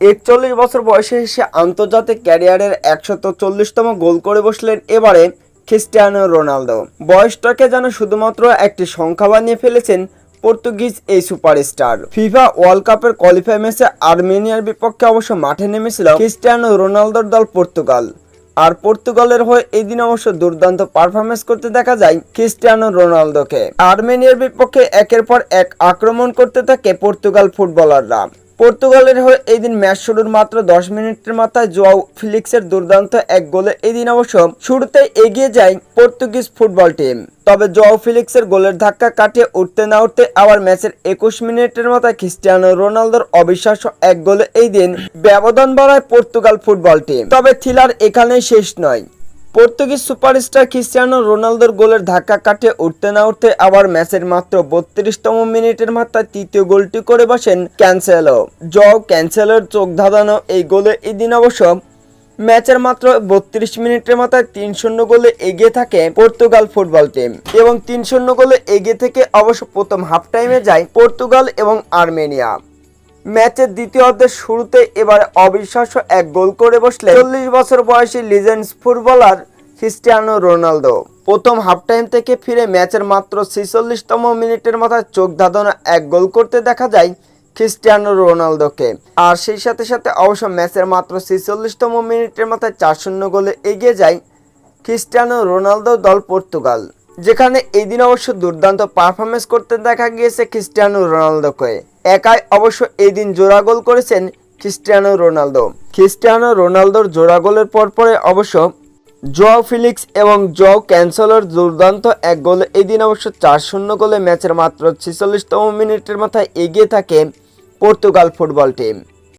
একচল্লিশ বছর বয়সে এসে আন্তর্জাতিক ক্যারিয়ারের একশত চল্লিশতম গোল করে বসলেন এবারে খ্রিস্টিয়ানো রোনালদো। বয়সটাকে যেন শুধুমাত্র একটি সংখ্যা বানিয়ে ফেলেছেন পর্তুগিজ এই সুপারস্টার। ফিফা ওয়ার্ল্ড কাপের কোয়ালিফাই ম্যাচে আর্মেনিয়ার বিপক্ষে অবশ্য মাঠে নেমেছিল খ্রিস্টিয়ানো রোনালদোর দল পর্তুগাল। আর পর্তুগালের হয়ে এই দিন অবশ্য দুর্দান্ত পারফরমেন্স করতে দেখা যায় খ্রিস্টিয়ানো রোনালদোকে। আর্মেনিয়ার বিপক্ষে একের পর এক আক্রমণ করতে থাকে পর্তুগাল ফুটবলাররা। পর্তুগালের হয়ে এই দিন ম্যাচ শুরুর মাত্র দশ মিনিটের মাথায় জোয়াও ফিলিক্সের দুর্দান্ত এক গোলে এই দিন অবশ্য শুরুতে এগিয়ে যায় পর্তুগিজ ফুটবল টিম। তবে জোয়াও ফিলিক্সের গোলের ধাক্কা কাটিয়ে উঠতে না উঠতে আবার ম্যাচের একুশ মিনিটের মাথায় খ্রিস্টিয়ানো রোনালদোর অবিশ্বাস্য এক গোলে এই দিন ব্যবধান বাড়ায় পর্তুগাল ফুটবল টিম। তবে থ্রিলার এখানেই শেষ নয়। পর্তুগিজ সুপারস্টার খ্রিস্টিয়ানো রোনালদোর গোলের ধাক্কা কাটিয়ে উঠতে না উঠতে আবার ম্যাচের মাত্র বত্রিশতম মিনিটের মাথায় তৃতীয় গোলটি করে বসেন ক্যান্সেলো। জ ক্যান্সেলোর চোখ ধাঁধানো এই গোলে এদিন অবশ্য ম্যাচের মাত্র বত্রিশ মিনিটের মাথায় তিন শূন্য গোলে এগিয়ে থাকে পর্তুগাল ফুটবল টিম এবং তিন শূন্য গোলে এগিয়ে থেকে অবশ্য প্রথম হাফ টাইমে যায় পর্তুগাল এবং আর্মেনিয়া। ম্যাচের দ্বিতীয় অর্ধের শুরুতে এবার অবিশ্বাস্য এক গোল করে বসলে চল্লিশ বছর বয়সী লিজেন্ডস ফুটবলার ক্রিস্টিয়ানো রোনালদো। প্রথম হাফ টাইম থেকে ফিরে ম্যাচের মাত্র ছেচল্লিশতম মিনিটের মাথায় চোখ ধাঁধানো এক গোল করতে দেখা যায় ক্রিস্টিয়ানো রোনালদোকে। আর সেই সাথে সাথে অবশ্য ম্যাচের মাত্র ছেচল্লিশতম মিনিটের মাথায় চার শূন্য গোলে এগিয়ে যায় ক্রিস্টিয়ানো রোনালদো দল পর্তুগাল। যেখানে এই দিন অবশ্য দুর্দান্ত পারফরমেন্স করতে দেখা গিয়েছে ক্রিস্টিয়ানো রোনালদোকে। একাই অবশ্য এই দিন জোড়া গোল করেছেন ক্রিস্টিয়ানো রোনালদো। ক্রিস্টিয়ানো রোনালদোর জোড়া গোলের পর পরে অবশ্য জোয়াও ফিলিক্স এবং জোয়াও ক্যান্সেলর দুর্দান্ত এক গোলে এই দিন অবশ্য চার শূন্য গোলে ম্যাচের মাত্র ছেচল্লিশতম মিনিটের মাথায় এগিয়ে থাকে পর্তুগাল ফুটবল টিম